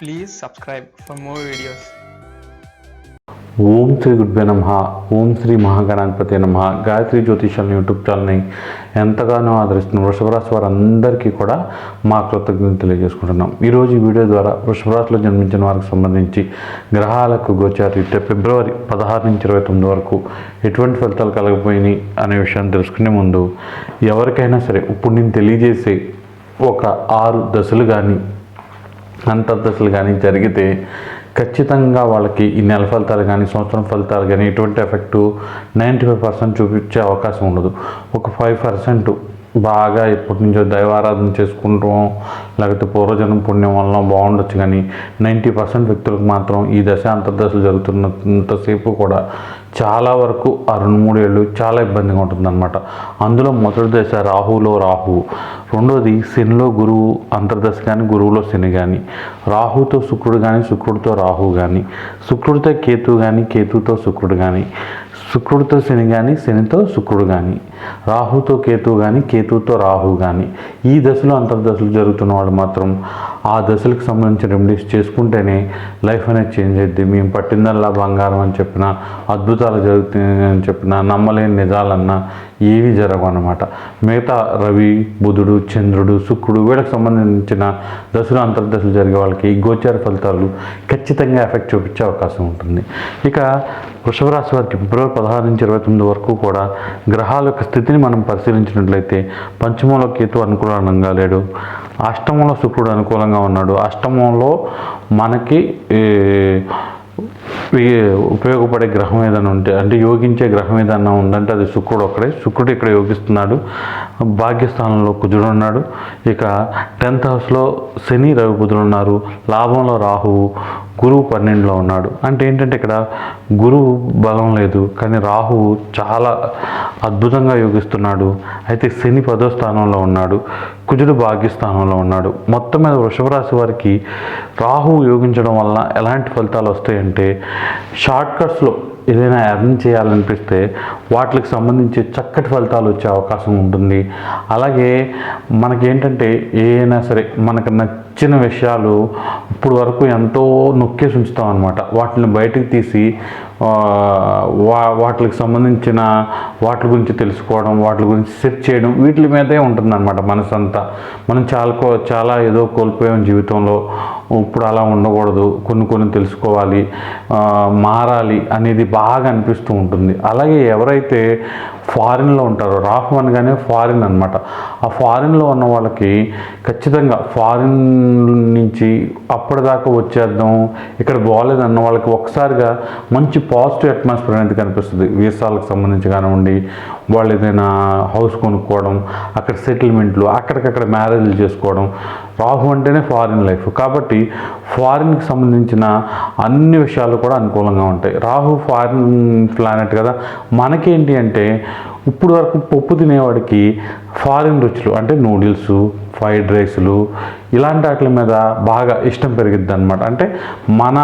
Please subscribe for more videos Om Shri goodbye నమ. ఓం శ్రీ మహాగణాధిపతి నమ. Gayatri జ్యోతిషాల YouTube ఛానల్ని ఎంతగానో ఆదరిస్తున్న వృషభరాశి వారందరికీ కూడా మా కృతజ్ఞతలు తెలియజేసుకుంటున్నాం. ఈరోజు ఈ వీడియో ద్వారా వృషభరాశిలో జన్మించిన వారికి సంబంధించి గ్రహాలకు గోచారీత్యా ఫిబ్రవరి పదహారు నుంచి ఇరవై తొమ్మిది వరకు ఎటువంటి ఫలితాలు కలగపోయినాయి అనే విషయాన్ని తెలుసుకునే ముందు ఎవరికైనా సరే ఇప్పుడు నేను తెలియజేసే ఒక ఆరు దశలు కానీ అంతర్దశలు కానీ జరిగితే ఖచ్చితంగా వాళ్ళకి ఈ నెల ఫలితాలు కానీ సంవత్సరం ఫలితాలు కానీ ఎటువంటి ఎఫెక్టు నైంటీ ఫైవ్ పర్సెంట్ చూపించే అవకాశం ఉండదు. ఒక ఫైవ్ పర్సెంట్ బాగా ఎప్పటి నుంచో దైవారాధన చేసుకుంటాం లేకపోతే పూర్వజన్మ పుణ్యం వల్ల బాగుండొచ్చు. కానీ నైంటీ పర్సెంట్ వ్యక్తులకు మాత్రం ఈ దశ అంతర్దశలు జరుగుతున్నంతసేపు కూడా చాలా వరకు ఆ రెండు మూడు ఏళ్ళు చాలా ఇబ్బందిగా ఉంటుందన్నమాట. అందులో మొదటి దశ రాహులో రాహువు రెండోది శనిలో గురువు అంతర్దశ కానీ గురువులో శని కానీ రాహుతో శుక్రుడు కానీ శుక్రుడితో రాహువు కానీ శుక్రుడితో కేతు కానీ కేతుతో శుక్రుడు కానీ శుక్రుడితో శని కానీ శనితో శుక్రుడు కానీ రాహుతో కేతు కానీ కేతుతో రాహు కానీ ఈ దశలో అంతర్దశలు జరుగుతున్న వాళ్ళు మాత్రం ఆ దశలకు సంబంధించిన రెమెడీస్ చేసుకుంటేనే లైఫ్ అనేది చేంజ్ అవుద్ది మేము పట్టిందల్లా బంగారం అని చెప్పిన అద్భుతాలు జరుగుతున్నాయి అని చెప్పిన నమ్మలేని నిజాలన్నా ఏవి జరగవు అనమాట మిగతా రవి బుధుడు చంద్రుడు శుక్రుడు వీళ్ళకి సంబంధించిన దశలు అంతర్దశలు జరిగే వాళ్ళకి గోచార ఫలితాలు ఖచ్చితంగా ఎఫెక్ట్ చూపించే అవకాశం ఉంటుంది. ఇక వృషభ రాశి వారికి ఫిబ్రవరి పదహారు నుంచి ఇరవై తొమ్మిది వరకు కూడా గ్రహాల యొక్క స్థితిని మనం పరిశీలించినట్లయితే పంచమంలో కేతు అనుకూలంగా లేడు. అష్టమంలో శుక్రుడు అనుకూలంగా ఉన్నాడు. అష్టమంలో మనకి ఉపయోగపడే గ్రహం ఏదైనా ఉంటే అంటే యోగించే గ్రహం ఏదైనా ఉందంటే అది శుక్రుడు ఒక్కడే. శుక్రుడు ఇక్కడ యోగిస్తున్నాడు. భాగ్యస్థానంలో కుజుడు ఉన్నాడు. ఇక టెన్త్ హౌస్లో శని రవి బుధులు ఉన్నారు. లాభంలో రాహువు గురువు పన్నెండులో ఉన్నాడు. అంటే ఏంటంటే ఇక్కడ గురువు బలం లేదు కానీ రాహువు చాలా అద్భుతంగా యోగిస్తున్నాడు. అయితే శని పదో స్థానంలో ఉన్నాడు. కుజుడు భాగ్యస్థానంలో ఉన్నాడు. మొత్తం మీద వృషభ రాశి వారికి రాహువు యోగించడం వలన ఎలాంటి ఫలితాలు వస్తాయంటే షార్ట్ కట్స్లో ఏదైనా ఎర్న్ చేయాలనిపిస్తే వాటికి సంబంధించి చక్కటి ఫలితాలు వచ్చే అవకాశం ఉంటుంది. అలాగే మనకేంటంటే ఏదైనా సరే మనకు నచ్చిన విషయాలు ఇప్పుడు వరకు ఎంతో నొక్కేసి ఉంచుతాం అనమాట వాటిని బయటకు తీసి వా వాటికి సంబంధించిన వాటి గురించి తెలుసుకోవడం వాటి గురించి సెర్చ్ చేయడం వీటి మీదే ఉంటుందన్నమాట మనసు అంతా మనం చాలా కో- చాలా ఏదో కోల్పోయాం జీవితంలో. ఇప్పుడు అలా ఉండకూడదు కొన్ని కొన్ని తెలుసుకోవాలి మారాలి అనేది బాగా అనిపిస్తూ ఉంటుంది. అలాగే ఎవరైతే ఫారిన్లో ఉంటారు. రాహు అనగానే ఫారిన్ అనమాట ఆ ఫారిన్లో ఉన్న వాళ్ళకి ఖచ్చితంగా ఫారిన్ నుంచి అప్పటిదాకా వచ్చేద్దాం ఇక్కడ బాగాలేదన్న వాళ్ళకి ఒకసారిగా మంచి పాజిటివ్ అట్మాస్ఫియర్ అనేది కనిపిస్తుంది. వీసాలకు సంబంధించి కానివ్వండి వాళ్ళు ఏదైనా హౌస్ కొనుక్కోవడం అక్కడ సెటిల్మెంట్లు అక్కడికక్కడ మ్యారేజ్లు చేసుకోవడం రాహు అంటేనే ఫారిన్ లైఫ్. కాబట్టి ఫారిన్కి సంబంధించిన అన్ని విషయాలు కూడా అనుకూలంగా ఉంటాయి. రాహు ఫారిన్ ప్లానెట్ కదా. మనకేంటి అంటే ఇప్పుడు వరకు పప్పు తినేవాడికి ఫారిన్ రుచులు అంటే నూడిల్స్ ఫ్రైడ్ రైస్లు ఇలాంటి వాటి మీద బాగా ఇష్టం పెరిగిద్ది అనమాట అంటే మన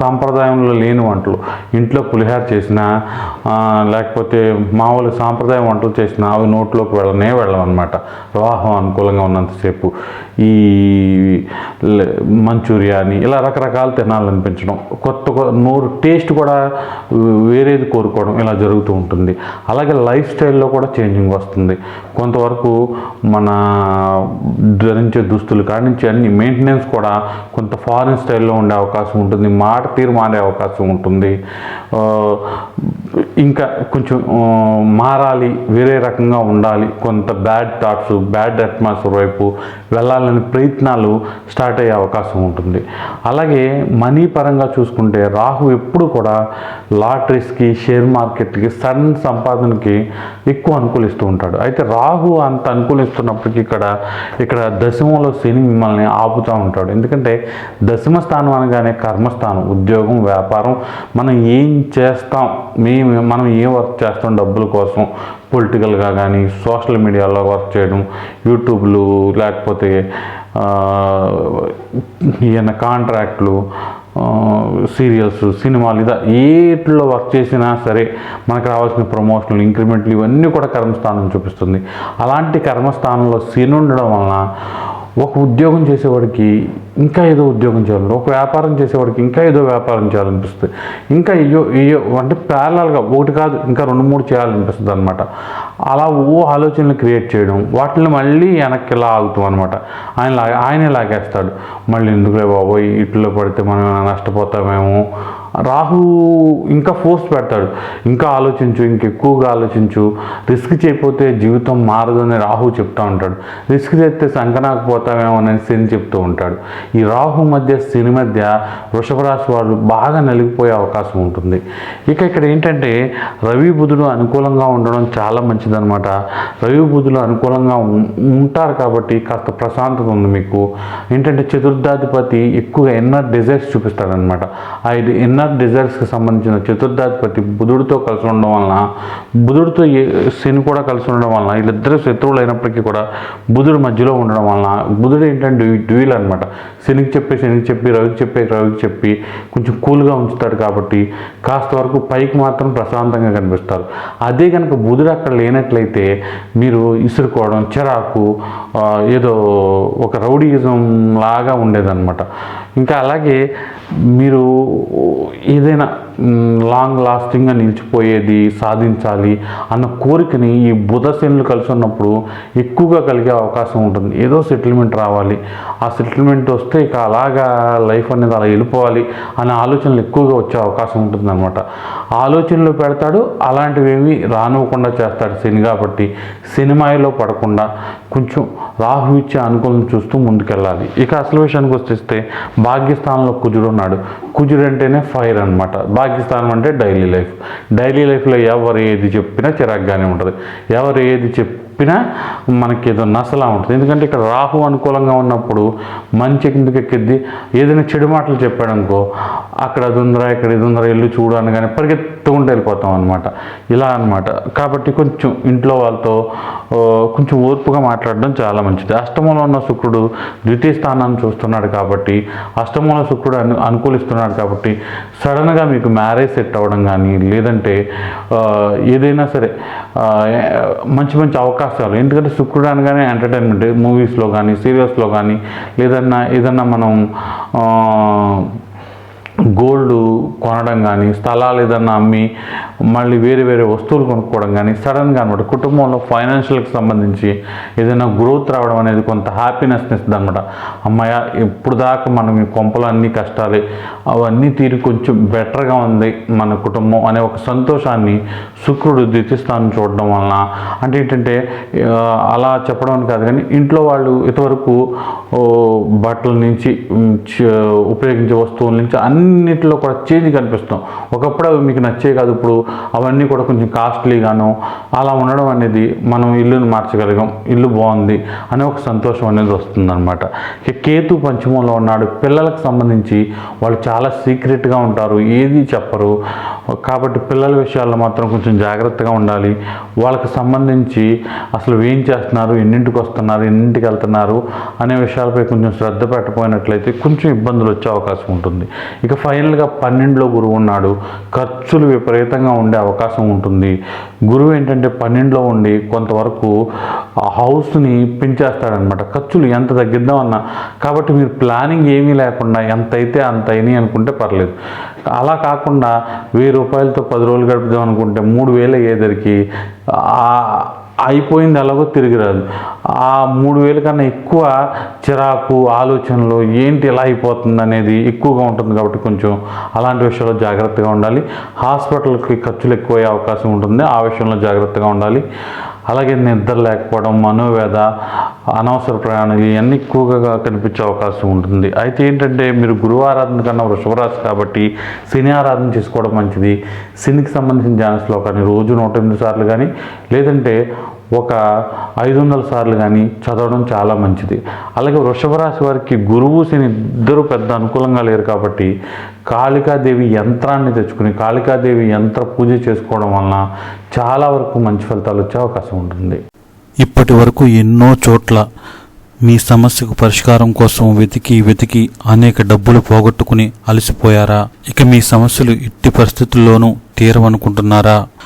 సాంప్రదాయంలో లేని వంటలు. ఇంట్లో పులిహార చేసినా లేకపోతే మామూలు సాంప్రదాయ వంటలు చేసిన అవి నోట్లోకి వెళ్ళనే వెళ్ళమన్నమాట వివాహం అనుకూలంగా ఉన్నంతసేపు ఈ మంచూరియా అని ఇలా రకరకాలు తినాలనిపించడం. కొత్త నోరు టేస్ట్ కూడా వేరేది కోరుకోవడం ఇలా జరుగుతూ ఉంటుంది. అలాగే లైఫ్ స్టైల్లో కూడా చేంజింగ్ వస్తుంది. కొంతవరకు మన ధరించే దుస్తులు కాడి నుంచి అన్ని మెయింటెనెన్స్ కూడా కొంత ఫారిన్ స్టైల్లో ఉండే అవకాశం ఉంటుంది. మాట తీరు మారే అవకాశం ఉంటుంది. ఇంకా కొంచెం మారాలి వేరే రకంగా ఉండాలి కొంత బ్యాడ్ థాట్స్ బ్యాడ్ అట్మాస్ఫియర్ వైపు వెళ్ళాలని ప్రయత్నాలు స్టార్ట్ అయ్యే అవకాశం ఉంటుంది. అలాగే మనీ పరంగా చూసుకుంటే రాహు ఎప్పుడు కూడా లాటరీస్కి షేర్ మార్కెట్కి సడన్ సంపాదనకి ఎక్కువ అనుకూలిస్తూ ఉంటాడు. అయితే రాహు అంత అనుకూలిస్తున్నప్పటికీ ఇక్కడ ఇక్కడ దశమంలో శని మిమ్మల్ని ఆపుతూ ఉంటాడు. ఎందుకంటే దశమ స్థానం అనగానే కర్మస్థానం ఉద్యోగం వ్యాపారం. మనం ఏం చేస్తాం మేము మనం ఏం వర్క్ చేస్తాం డబ్బుల కోసం? పొలిటికల్గా కానీ సోషల్ మీడియాలో వర్క్ చేయడం యూట్యూబ్లు లేకపోతే ఈయన కాంట్రాక్ట్లు సీరియల్స్ సినిమాలు ఇదా ఏట్లో వర్క్ చేసినా సరే మనకు రావాల్సిన ప్రమోషన్లు ఇంక్రిమెంట్లు ఇవన్నీ కూడా కర్మస్థానం చూపిస్తుంది. అలాంటి కర్మస్థానంలో శని ఉండడం వలన ఒక ఉద్యోగం చేసేవాడికి ఇంకా ఏదో ఉద్యోగం చేయాలి. ఒక వ్యాపారం చేసేవాడికి ఇంకా ఏదో వ్యాపారం చేయాలనిపిస్తుంది. ఇంకా అయ్యో అయ్యో అంటే ప్యారలాల్గా ఒకటి కాదు ఇంకా రెండు మూడు చేయాలనిపిస్తుంది అనమాట అలా ఓ ఆలోచనలు క్రియేట్ చేయడం వాటిని మళ్ళీ వెనక్కి ఆగుతాం అనమాట ఆయన లాగే ఆయనే లాగేస్తాడు. మళ్ళీ ఎందుకులే బాబోయ్ ఇట్లో పడితే మనం నష్టపోతామేమో. రాహు ఇంకా ఫోర్స్ పెడతాడు. ఇంకా ఆలోచించు ఇంకెక్కువగా ఆలోచించు. రిస్క్ చేయకపోతే జీవితం మారదు అని రాహు చెప్తూ ఉంటాడు. రిస్క్ చేస్తే సంకనాకపోతామేమో అని శని చెప్తూ ఉంటాడు. ఈ రాహు మధ్య శని మధ్య వృషభ రాశి వాళ్ళు బాగా నలిగిపోయే అవకాశం ఉంటుంది. ఇక ఇక్కడ ఏంటంటే రవి బుధుడు అనుకూలంగా ఉండడం చాలా మంచిదన్నమాట. రవి బుధులు అనుకూలంగా ఉం- ఉంటారు కాబట్టి కాస్త ప్రశాంతత ఉంది మీకు. ఏంటంటే చతుర్థాధిపతి ఎక్కువగా ఎన్నర్ డిజైర్స్ చూపిస్తాడనమాట ఆ ఎన్నర్ డిజైర్స్కి సంబంధించిన చతుర్థాధిపతి బుధుడితో కలిసి ఉండడం వలన బుధుడితో శని కూడా కలిసి ఉండడం వలన వీళ్ళిద్దరు శత్రువులు అయినప్పటికీ కూడా బుధుడు మధ్యలో ఉండడం వలన బుధుడు ఏంటంటే డ్యూయిల్ అనమాట శనికి చెప్పి శనికి చెప్పి రవికి చెప్పి రవికి చెప్పి కొంచెం కూల్గా ఉంచుతాడు కాబట్టి కాస్త వరకు పైకి మాత్రం ప్రశాంతంగా కనిపిస్తారు. అదే కనుక బుధుడు అక్కడ లేనట్లయితే మీరు ఇసురుకోవడం చిరాకు ఏదో ఒక రౌడీయిజం లాగా ఉండేదన్నమాట. ఇంకా అలాగే మీరు ఏదైనా మ్, లాంగ్ లాస్టింగ్గా నిలిచిపోయేది సాధించాలి అన్న కోరికని ఈ బుధ శనులు కలిసి ఉన్నప్పుడు ఎక్కువగా కలిగే అవకాశం ఉంటుంది. ఏదో సెటిల్మెంట్ రావాలి. ఆ సెటిల్మెంట్ వస్తే ఇక అలాగా లైఫ్ అనేది అలా వెళ్ళిపోవాలి అనే ఆలోచనలు ఎక్కువగా వచ్చే అవకాశం ఉంటుంది అనమాట ఆలోచనలు పెడతాడు అలాంటివేమి రానివ్వకుండా చేస్తాడు శని కాబట్టి సినిమాలో పడకుండా కొంచెం రాహు ఇచ్చే అనుకూలం చూస్తూ ముందుకెళ్ళాలి. ఇక అసలు విషయానికి వచ్చేస్తే భాగ్యస్థానంలో కుజుడు ఉన్నాడు. కుజుడు అంటేనే ఫైర్ అనమాట పాకిస్తాన్ అంటే డైలీ లైఫ్. డైలీ లైఫ్లో ఎవరు ఏది చెప్పినా చిరాగ్గానే ఉంటుంది. ఎవరు ఏది చెప్పినా మనకి ఏదో నసలా ఉంటుంది. ఎందుకంటే ఇక్కడ రాహు అనుకూలంగా ఉన్నప్పుడు మంచి కిందకి ఎక్కిద్ది. ఏదైనా చెడు మాటలు చెప్పాడు అనుకో అక్కడ అది ఉందరా ఇక్కడ ఇది ఉందరా ఇల్లు చూడు అనగానే కానీ పరిగెత్తుకుంటూ వెళ్ళిపోతాం అనమాట ఇలా అనమాట కాబట్టి కొంచెం ఇంట్లో వాళ్ళతో కొంచెం ఓర్పుగా మాట్లాడడం చాలా మంచిది. అష్టమంలో ఉన్న శుక్రుడు ద్వితీయ స్థానాన్ని చూస్తున్నాడు కాబట్టి అష్టమంలో శుక్రుడు అను అనుకూలిస్తున్నాడు కాబట్టి సడన్గా మీకు మ్యారేజ్ సెట్ అవ్వడం కానీ లేదంటే ఏదైనా సరే మంచి మంచి అవకాశం అవకాశాలు ఎందుకంటే శుక్రుడు అనగానే ఎంటర్టైన్మెంట్ మూవీస్లో కానీ సీరియల్స్లో కానీ లేదన్నా ఏదన్నా మనం గోల్డ్ కొనడం కానీ స్థలాలు ఏదన్నా అమ్మి మళ్ళీ వేరే వేరే వస్తువులు కొనుక్కోవడం కానీ సడన్గా అనమాట కుటుంబంలో ఫైనాన్షియల్కి సంబంధించి ఏదైనా గ్రోత్ రావడం అనేది కొంత హ్యాపీనెస్ని ఇస్తుంది అనమాట. అమ్మాయ ఇప్పుడు దాకా మనం ఈ కొంపలు అన్ని కష్టాలే అవన్నీ తీరి కొంచెం బెటర్గా ఉంది మన కుటుంబం అనే ఒక సంతోషాన్ని శుక్రుడు ద్వితీయస్థానం చూడడం వలన. అంటే ఏంటంటే అలా చెప్పడం అని కాదు కానీ ఇంట్లో వాళ్ళు ఇంతవరకు బట్టల నుంచి ఉపయోగించే వస్తువుల నుంచి అన్ని అన్నిటిలో కూడా చేంజ్ కనిపిస్తాం. ఒకప్పుడు అవి మీకు నచ్చే కాదు. ఇప్పుడు అవన్నీ కూడా కొంచెం కాస్ట్లీగాను అలా ఉండడం అనేది మనం ఇల్లును మార్చగలిగాం. ఇల్లు బాగుంది అనే ఒక సంతోషం అనేది వస్తుందన్నమాట. ఇక కేతు పంచమంలో ఉన్నాడు. పిల్లలకు సంబంధించి వాళ్ళు చాలా సీక్రెట్గా ఉంటారు. ఏది చెప్పరు. కాబట్టి పిల్లల విషయాల్లో మాత్రం కొంచెం జాగ్రత్తగా ఉండాలి. వాళ్ళకి సంబంధించి అసలు ఏం చేస్తున్నారు? ఎన్నింటికి వస్తున్నారు? ఎన్నింటికి వెళ్తున్నారు? అనే విషయాలపై కొంచెం శ్రద్ధ పెట్టపోయినట్లయితే కొంచెం ఇబ్బందులు వచ్చే అవకాశం ఉంటుంది. ఇక ఫైనల్గా పన్నెండులో గురువు ఉన్నాడు. ఖర్చులు విపరీతంగా ఉండే అవకాశం ఉంటుంది. గురువు ఏంటంటే పన్నెండులో ఉండి కొంతవరకు ఆ హౌస్ని పెంచేస్తాడనమాట. ఖర్చులు ఎంత తగ్గిద్దామన్నా కాబట్టి మీరు ప్లానింగ్ ఏమీ లేకుండా ఎంత అయితే అంత అయినాయి అనుకుంటే పర్లేదు. అలా కాకుండా వెయ్యి రూపాయలతో పది రోజులు గడుపుదాం అనుకుంటే మూడు వేలు అయ్యేదరికి అయిపోయింది ఎలాగో తిరిగి రాదు. ఆ మూడు వేల కన్నా ఎక్కువ చిరాకు ఆలోచనలు ఏంటి ఎలా అయిపోతుంది అనేది ఎక్కువగా ఉంటుంది కాబట్టి కొంచెం అలాంటి విషయంలో జాగ్రత్తగా ఉండాలి. హాస్పిటల్కి ఖర్చులు ఎక్కువయ్యే అవకాశం ఉంటుంది. ఆ విషయంలో జాగ్రత్తగా ఉండాలి. అలాగే నిద్ర లేకపోవడం మనోవేద అనవసర ప్రయాణాలు ఇవన్నీ ఎక్కువగా కనిపించే అవకాశం ఉంటుంది. అయితే ఏంటంటే మీరు గురువు ఆరాధన కన్నా వృషభరాశి కాబట్టి శని ఆరాధన చేసుకోవడం మంచిది. శనికి సంబంధించిన ధ్యాన శ్లోకాన్ని రోజు నూట ఎనిమిది సార్లు కానీ లేదంటే ఒక ఐదు వందల సార్లు కానీ చదవడం చాలా మంచిది. అలాగే వృషభ రాశి వారికి గురువు శని ఇద్దరు పెద్ద అనుకూలంగా లేరు కాబట్టి కాళికాదేవి యంత్రాన్ని తెచ్చుకుని కాళికాదేవి యంత్ర పూజ చేసుకోవడం వలన చాలా వరకు మంచి ఫలితాలు వచ్చే అవకాశం ఉంటుంది. ఇప్పటి వరకు ఎన్నో చోట్ల మీ సమస్యకు పరిష్కారం కోసం వెతికి వెతికి అనేక డబ్బులు పోగొట్టుకుని అలసిపోయారా? ఇక మీ సమస్యలు ఎట్టి పరిస్థితుల్లోనూ తీరవనుకుంటున్నారా?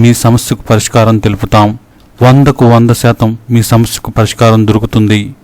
మీ సమస్యకు పరిష్కారం తెలుపుతాం. వందకు వంద శాతం మీ సమస్యకు పరిష్కారం దొరుకుతుంది.